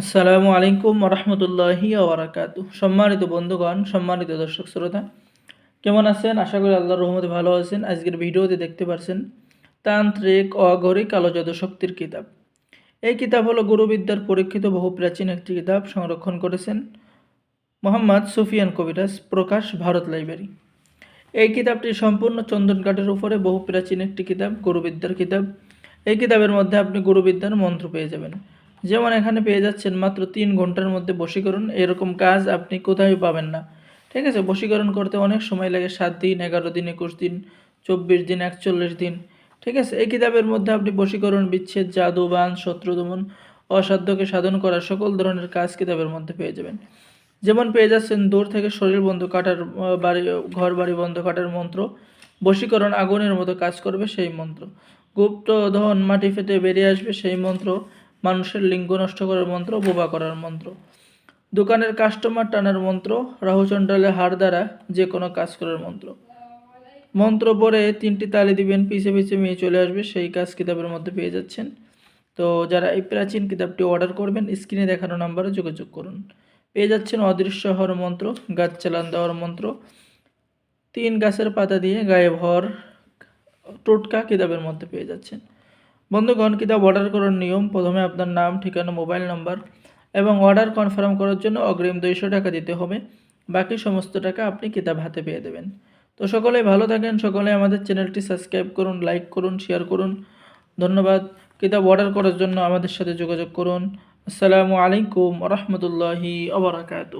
আসসালামু আলাইকুম রহমতুল্লাহি ওবরাকাত সম্মানিত বন্ধুগণ, সম্মানিত দর্শক শ্রোতা, কেমন আছেন? আশা করি আল্লাহর রহমতে ভালো আছেন। আজকের ভিডিওতে দেখতে পারছেন তান্ত্রিক অঘরিক আলো জাদু শক্তির কিতাব। এই কিতাব হলো গুরুবিদ্যার পরীক্ষিত বহু প্রাচীন একটি কিতাব সংরক্ষণ করেছেন মোহাম্মদ সুফিয়ান কবিরাজ প্রকাশ ভারত লাইব্রেরি। এই কিতাবটি সম্পূর্ণ চন্দন কাঠের উপরে বহু প্রাচীন একটি কিতাব, গুরুবিদ্যার কিতাব। এই কিতাবের মধ্যে আপনি গুরুবিদ্যার মন্ত্র পেয়ে যাবেন। যেমন এখানে পেয়ে যাচ্ছেন মাত্র তিন ঘণ্টার মধ্যে বশীকরণ, এরকম কাজ আপনি কোথাও পাবেন না। ঠিক আছে, বশীকরণ করতে অনেক সময় লাগে, সাত দিন, এগারো দিন, একুশ দিন, চব্বিশ দিন, একচল্লিশ দিন। ঠিক আছে, এই কিতাবের মধ্যে আপনি বশীকরণ, বিচ্ছেদ, জাদু, বান, শত্রু, দমন, অসাধ্যকে সাধন করা সকল ধরনের কাজ কিতাবের মধ্যে পেয়ে যাবেন। যেমন পেয়ে যাচ্ছেন দূর থেকে শরীর বন্ধ কাটার বাড়ি, ঘর বাড়ি বন্ধ কাটার মন্ত্র, বশীকরণ আগুনের মতো কাজ করবে সেই মন্ত্র। গুপ্ত ধন মাটি ফেটে বেরিয়ে আসবে সেই মন্ত্র মানুষের লিঙ্গ নষ্ট করার মন্ত্র, বোবা করার মন্ত্র। দোকানের কাস্টমার টানার মন্ত্র রাহুচন্ডালে হার দ্বারা যে কোনো কাজ করার মন্ত্র। মন্ত্র পরে তিনটি তালি দিবেন, পিছে পিছে মেয়ে চলে আসবে, সেই কাজ কিতাবের মধ্যে পেয়ে যাচ্ছেন। তো যারা এই প্রাচীন কিতাবটি অর্ডার করবেন স্ক্রিনে দেখানো নাম্বারে যোগাযোগ করুন। পেয়ে যাচ্ছেন অদৃশ্য হওয়ার মন্ত্র, গাছ চালান দেওয়ার মন্ত্র। তিন গাছের পাতা দিয়ে গায়ে ভর টোটকা কিতাবের মধ্যে পেয়ে যাচ্ছেন। বন্ধুগণ কিতাব অর্ডার করার নিয়ম? প্রথমে আপনার নাম, ঠিকানা মোবাইল নাম্বার এবং অর্ডার কনফার্ম করার জন্য অগ্রিম দুইশো টাকা দিতে হবে। বাকি সমস্ত টাকা আপনি কিতাব হাতে পেয়ে দেবেন। তো সকলেই ভালো থাকেন, সকলে আমাদের চ্যানেলটি সাবস্ক্রাইব করুন লাইক করুন শেয়ার করুন। ধন্যবাদ। কিতাব অর্ডার করার জন্য আমাদের সাথে যোগাযোগ করুন। আসসালামু আলাইকুম রহমতুল্লাহি আবরাকাতু